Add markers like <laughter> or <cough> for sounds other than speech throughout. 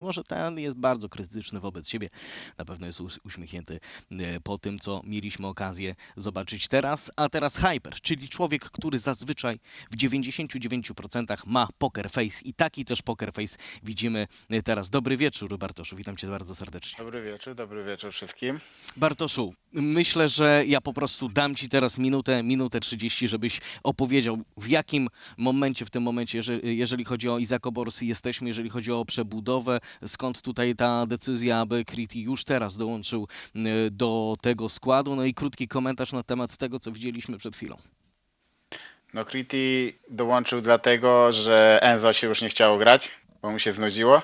Może ten jest bardzo krytyczny wobec siebie. Na pewno jest uśmiechnięty e, po tym, co mieliśmy okazję zobaczyć teraz. A teraz Hyper, czyli człowiek, który zazwyczaj w 99% ma poker face i taki też poker face widzimy e, teraz. Dobry wieczór, Bartoszu. Witam cię bardzo serdecznie. Dobry wieczór, dobry wieczór wszystkim. Bartoszu, myślę, że ja po prostu dam ci teraz minutę, minutę 30, żebyś opowiedział w jakim momencie, w tym momencie, jeżeli, jeżeli chodzi o Izako Borsy jesteśmy, jeżeli chodzi o przebudowę, skąd tutaj ta decyzja, aby Kriti już teraz dołączył y, do tego składu, no i krótki komentarz na temat tego, co widzieliśmy przed chwilą. No Kriti dołączył dlatego, że Enzo się już nie chciało grać, bo mu się znudziło.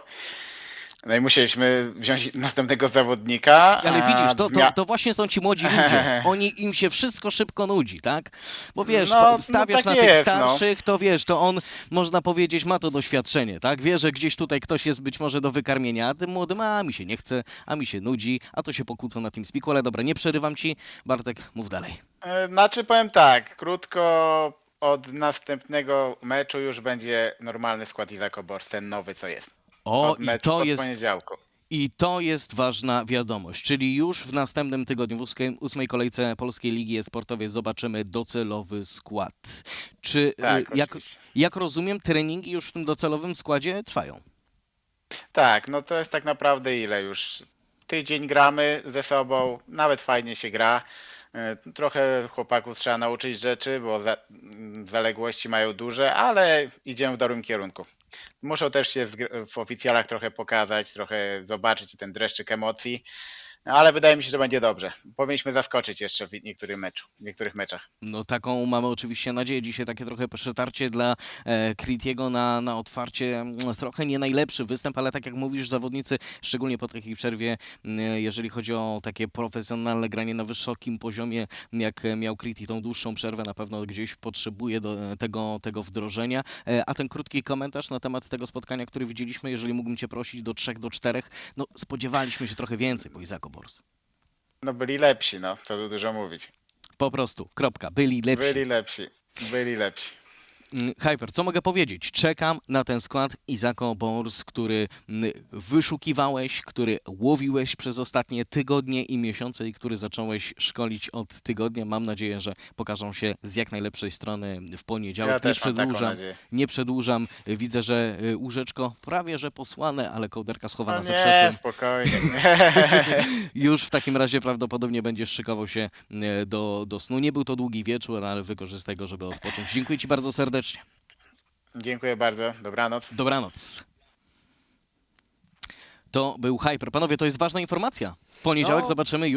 No i musieliśmy wziąć następnego zawodnika. Ale widzisz, to, to, to właśnie są ci młodzi ludzie. <laughs> Oni, im się wszystko szybko nudzi, tak? Bo wiesz, No, no stawiasz tak na tych jest, no. starszych, to wiesz, to on, można powiedzieć, ma to doświadczenie, tak? Wie, że gdzieś tutaj ktoś jest być może do wykarmienia, a tym młodym, a mi się nie chce, a mi się nudzi, a to się pokłócą na tym spiku, ale dobra, nie przerywam ci. Bartek, mów dalej. E, Znaczy powiem tak, krótko od następnego meczu już będzie normalny skład Izako Bors, ten nowy co jest. O, i to jest poniedziałku. I to jest ważna wiadomość, czyli już w następnym tygodniu, w ósmej, kolejce Polskiej Ligi Sportowej zobaczymy docelowy skład. Czy, Tak, y, jak, oczywiście. jak rozumiem, treningi już w tym docelowym składzie trwają? Tak, no to jest tak naprawdę ile już? Tydzień gramy ze sobą, nawet fajnie się gra. E, Trochę chłopaków trzeba nauczyć rzeczy, bo za, m, zaległości mają duże, ale idziemy w dobrym kierunku. Muszą też się w oficjalach trochę pokazać, trochę zobaczyć ten dreszczyk emocji, ale wydaje mi się, że będzie dobrze. Powinniśmy zaskoczyć jeszcze w niektórych, meczu, w niektórych meczach. No taką mamy oczywiście nadzieję. Dzisiaj takie trochę przetarcie dla e, Kritiego na, na otwarcie. Trochę nie najlepszy występ, ale tak jak mówisz, zawodnicy, szczególnie po takiej przerwie, mm, jeżeli chodzi o takie profesjonalne granie na wysokim poziomie, jak e, miał Kriti tą dłuższą przerwę, na pewno gdzieś potrzebuje e, tego, tego wdrożenia. E, a ten krótki komentarz na temat tego spotkania, który widzieliśmy, jeżeli mógłbym Cię prosić do trzech, do czterech, no spodziewaliśmy się trochę więcej po Izako Bors. No byli lepsi, no, co tu dużo mówić. Po prostu, kropka, byli lepsi. Byli lepsi, byli lepsi. Mm, Hyper, co mogę powiedzieć? Czekam na ten skład Izako Bors, który mm, wyszukiwałeś, który łowiłeś przez ostatnie tygodnie i miesiące i który zacząłeś szkolić od tygodnia. Mam nadzieję, że pokażą się z jak najlepszej strony w poniedziałek. Ja nie przedłużam, nie przedłużam. Widzę, że y, łóżeczko prawie że posłane, ale kołderka schowana No za nie, krzesłem. spokojnie. <laughs> <laughs> Już w takim razie prawdopodobnie będziesz szykował się y, do, do snu. Nie był to długi wieczór, ale wykorzystaj go, żeby odpocząć. Dziękuję Ci bardzo serdecznie. Dziękuję bardzo. Dobranoc. Dobranoc. To był Hyper. Panowie, to jest ważna informacja. W poniedziałek No. zobaczymy już.